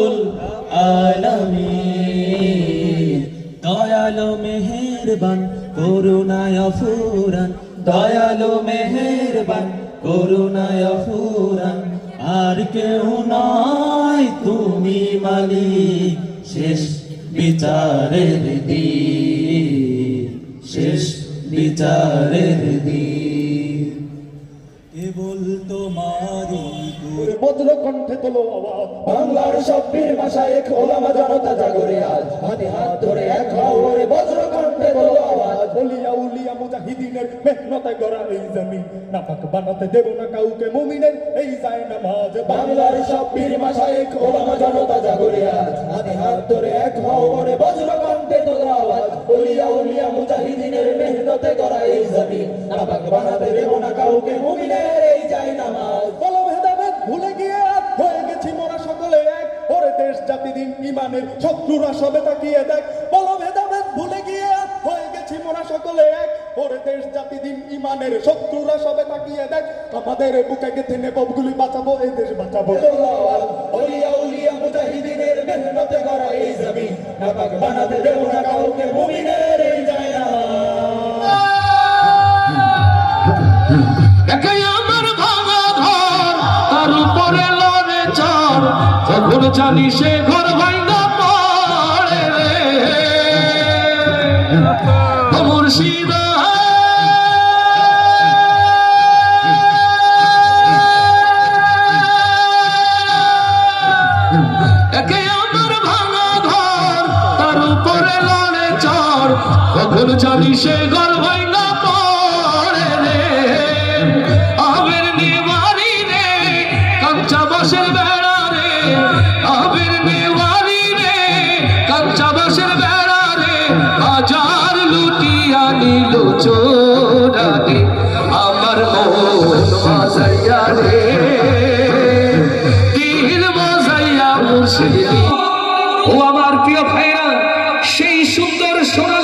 রাব্বুল আলামিন। মেহেরবান, করুণায় ফুরান দয়ালো মেহেরবান, করুণায় ফুরান আর কেউ নয় তুমি মালিক, শেষ বিচারের দিন। শেষ বিচারের দিন। বজ্র কণ্ঠে তোলো আওয়াজ। বাংলার সব বীর ভাষায় এক ওলামা জনতা জাগরে আজ। হাতে হাত ধরে এক হওয়ারে বজ্র কণ্ঠে তোলো আওয়াজ। বলিয়া উলিয়া মুজাহিদিনের মেহনতে গড়া এই জমিন। নাপাক বানাতে দেব না কাউকে মুমিনের এই যায় নামাজ। বাংলার সব বীর ভাষায় এক ওলামা জনতা জাগরে আজ। হাতে হাত ধরে এক হওয়ারে বজ্র কণ্ঠে তোলো আওয়াজ। বলিয়া উলিয়া মুজাহিদিনের মেহনতে গড়া এই জমিন। নাপাক বানাতে দেব না কাউকে মুমিনের দেশ জাতি দিন ইমানের শত্রুরা সবে তাকিয়ে দেখ। বলো ভেদাভেদ ভুলে গিয়ে হয়ে গেছি মোরা সকলে এক। ওরে দেশ জাতি দিন ইমানের শত্রুরা সবে তাকিয়ে দেখ। আমাদের বুকে গেথে নেবগুলি বাঁচাবো এই দেশ বাঁচাবো। ওলিয়া উলিয়া মুজাহিদিনের মেহনতে গড়া এই জমিন। নাপাক বানাতে দেব না কাউকে মুমিনের এই যায় একাই আমার ভাঙা ঘর তার উপরে চর যখন জানি সে ঘর ভাঙা পড়ে রে। মুর্শিদা কখন জানি সে ঘর ভাঙা পড়ে রে। আবের নেওয়ারি রে, কাঞ্চা বাসের ছিল চোর আগে, আমার মন রে। দিল বাজাইয়া মুর্শিদি। ও আমার প্রিয় ভাইরা, সেই সুন্দর সোনা